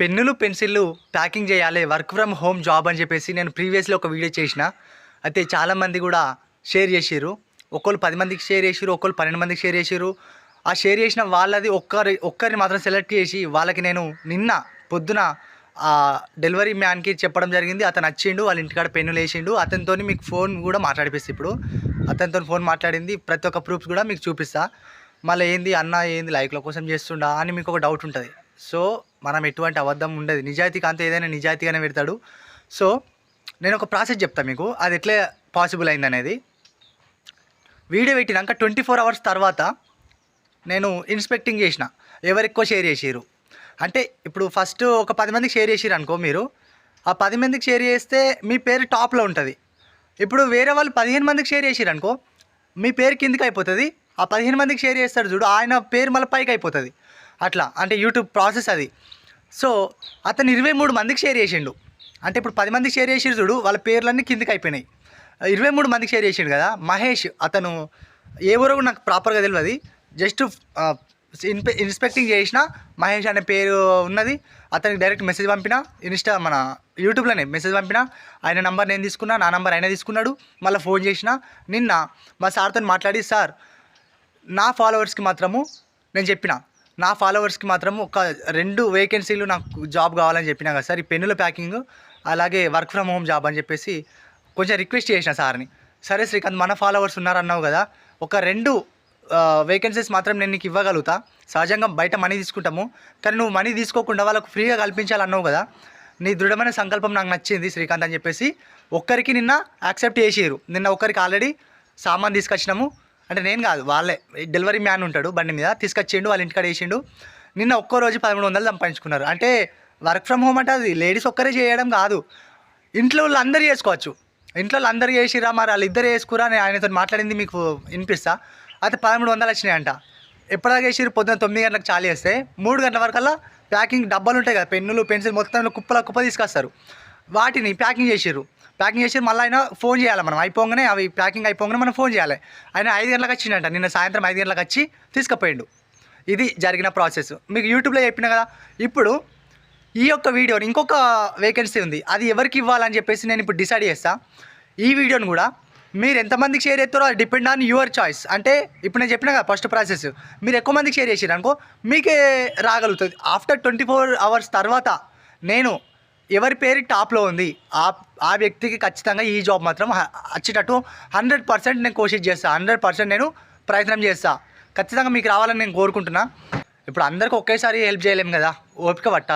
పెన్నులు పెన్సిళ్ళు ప్యాకింగ్ చేయాలి వర్క్ ఫ్రమ్ హోమ్ జాబ్ అని చెప్పేసి నేను ప్రీవియస్లో ఒక వీడియో చేసిన. అయితే చాలామంది కూడా షేర్ చేసిర్రు. ఒకళ్ళు పది మందికి షేర్ చేసిర్రు ఒకళ్ళు పన్నెండు మందికి షేర్ చేసిర్రు. ఆ షేర్ చేసిన వాళ్ళది ఒక్కరి ఒక్కరిని మాత్రం సెలెక్ట్ చేసి వాళ్ళకి నేను నిన్న పొద్దున ఆ డెలివరీ మ్యాన్కి చెప్పడం జరిగింది. అతను వచ్చిండు వాళ్ళ ఇంటికాడ పెన్నులు వేసిండు. అతనితో మీకు ఫోన్ కూడా మాట్లాడిపిస్తా ఇప్పుడు. అతనితో ఫోన్ మాట్లాడింది. ప్రతి ఒక్క ప్రూఫ్స్ కూడా మీకు చూపిస్తా. మళ్ళీ ఏంది అన్న ఏంది లైక్ల కోసం చేస్తుండా అని మీకు ఒక డౌట్ ఉంటుంది. సో మనం ఎటువంటి అబద్ధం ఉండదు. నిజాయితీకి అంత ఏదైనా నిజాయితీగానే పెడతాడు. సో నేను ఒక ప్రాసెస్ చెప్తాను మీకు. అది ఎట్లా పాసిబుల్ అయింది అనేది. వీడియో పెట్టినాక ట్వంటీ ఫోర్ అవర్స్ తర్వాత నేను ఇన్స్పెక్టింగ్ చేసిన. ఎవరు ఎక్కువ షేర్ చేసిరు అంటే ఇప్పుడు ఫస్ట్ ఒక పది మందికి షేర్ చేసిర్రు అనుకో మీరు. ఆ పది మందికి షేర్ చేస్తే మీ పేరు టాప్లో ఉంటుంది. ఇప్పుడు వేరే వాళ్ళు పదిహేను మందికి షేర్ చేసిర్రు అనుకో మీ పేరు కిందికి అయిపోతుంది. ఆ పదిహేను మందికి షేర్ చేస్తారు చూడు ఆయన పేరు మళ్ళీ పైకి అయిపోతుంది. అట్లా అంటే యూట్యూబ్ ప్రాసెస్ అది. సో అతను ఇరవై మూడు మందికి షేర్ చేసిండు. అంటే ఇప్పుడు పది మందికి షేర్ చేసి చూడు వాళ్ళ పేర్లన్నీ కిందికి అయిపోయినాయి. ఇరవై మూడు మందికి షేర్ చేసిండు కదా మహేష్ అతను ఏ ఊరో కూడా నాకు ప్రాపర్గా తెలియదు జస్ట్ ఇన్పె ఇన్స్పెక్టింగ్ చేసిన మహేష్ అనే పేరు ఉన్నది. అతనికి డైరెక్ట్ మెసేజ్ పంపిన ఇన్స్టా మన యూట్యూబ్లోనే మెసేజ్ పంపిన ఆయన నంబర్ నేను తీసుకున్నా నా నంబర్ ఆయన తీసుకున్నాడు. మళ్ళీ ఫోన్ చేసిన నిన్న మా సార్తో మాట్లాడి సార్ నా ఫాలోవర్స్కి మాత్రము నేను చెప్పిన నా ఫాలోవర్స్కి మాత్రం ఒక రెండు వేకెన్సీలు నాకు జాబ్ కావాలని చెప్పినా కదా సార్ ఈ పెన్నుల ప్యాకింగ్ అలాగే వర్క్ ఫ్రమ్ హోమ్ జాబ్ అని చెప్పేసి కొంచెం రిక్వెస్ట్ చేసిన సార్ని. సరే శ్రీకాంత్ మన ఫాలోవర్స్ ఉన్నారన్నావు కదా ఒక రెండు వేకెన్సీస్ మాత్రం నేను నీకు ఇవ్వగలుగుతా. సహజంగా బయట మనీ తీసుకుంటాము. కానీ నువ్వు మనీ తీసుకోకుండా వాళ్ళకు ఫ్రీగా కల్పించాలన్నావు కదా నీ దృఢమైన సంకల్పం నాకు నచ్చింది శ్రీకాంత్ అని చెప్పేసి ఒక్కరికి నిన్న యాక్సెప్ట్ చేసేరు నిన్న ఒక్కరికి ఆల్రెడీ సామాన్ తీసుకొచ్చినాము. అంటే నేను కాదు వాళ్ళే. డెలివరీ మ్యాన్ ఉంటాడు బండి మీద తీసుకొచ్చిండు వాళ్ళ ఇంటికాడ వేసిండు. నిన్న ఒక్కో రోజు పదమూడు వందలు సంపాదించుకున్నారు. అంటే వర్క్ ఫ్రమ్ హోమ్ అంటే అది లేడీస్ ఒక్కరే చేయడం కాదు. ఇంట్లో వాళ్ళు అందరూ చేసుకోవచ్చు. ఇంట్లో వాళ్ళు అందరూ చేసిరా మరి వాళ్ళు ఇద్దరు వేసుకురా నేను ఆయనతో మాట్లాడింది మీకు వినిపిస్తా. అయితే పదమూడు వందలు వచ్చినాయంట. ఎప్పటిదాకా వేసిరు పొద్దున్న తొమ్మిది గంటలకు చాలు చేస్తే. మూడు గంటల వరకల్లా ప్యాకింగ్ డబ్బాలు ఉంటాయి కదా పెన్నులు పెన్సిల్ మొత్తం కుప్పల కుప్ప తీసుకొస్తారు. వాటిని ప్యాకింగ్ చేసిర్రు. ప్యాకింగ్ చేసి మళ్ళీ ఆయన ఫోన్ చేయాలి మనం. అయిపోగానే అవి ప్యాకింగ్ అయిపోగానే మనం ఫోన్ చేయాలి. ఆయన ఐదు గంటలకు వచ్చిండంట. నిన్న సాయంత్రం ఐదు గంటలకు వచ్చి తీసుకుపోయిండు. ఇది జరిగిన ప్రాసెస్. మీకు యూట్యూబ్లో చెప్పిన కదా ఇప్పుడు ఈ యొక్క వీడియోని ఇంకొక వేకెన్సీ ఉంది. అది ఎవరికి ఇవ్వాలని చెప్పేసి నేను ఇప్పుడు డిసైడ్ చేస్తా. ఈ వీడియోని కూడా మీరు ఎంతమందికి షేర్ చేస్తారో అది డిపెండ్ ఆన్ యువర్ చాయిస్ అంటే ఇప్పుడు నేను చెప్పిన కదా ఫస్ట్ ప్రాసెస్ మీరు ఎక్కువ మందికి షేర్ చేసారు అనుకో మీకే రాగలుగుతుంది. ఆఫ్టర్ ట్వంటీ ఫోర్ అవర్స్ తర్వాత నేను ఎవరి పేరు టాప్లో ఉంది. ఆ ఆ వ్యక్తికి ఖచ్చితంగా ఈ జాబ్ మాత్రం వచ్చేటట్టు హండ్రెడ్ పర్సెంట్ నేను కోషిష్ చేస్తాను హండ్రెడ్ పర్సెంట్ నేను ప్రయత్నం చేస్తాను ఖచ్చితంగా మీకు రావాలని నేను కోరుకుంటున్నా. ఇప్పుడు అందరికీ ఒకేసారి హెల్ప్ చేయలేము కదా. ఓపిక పట్టాలి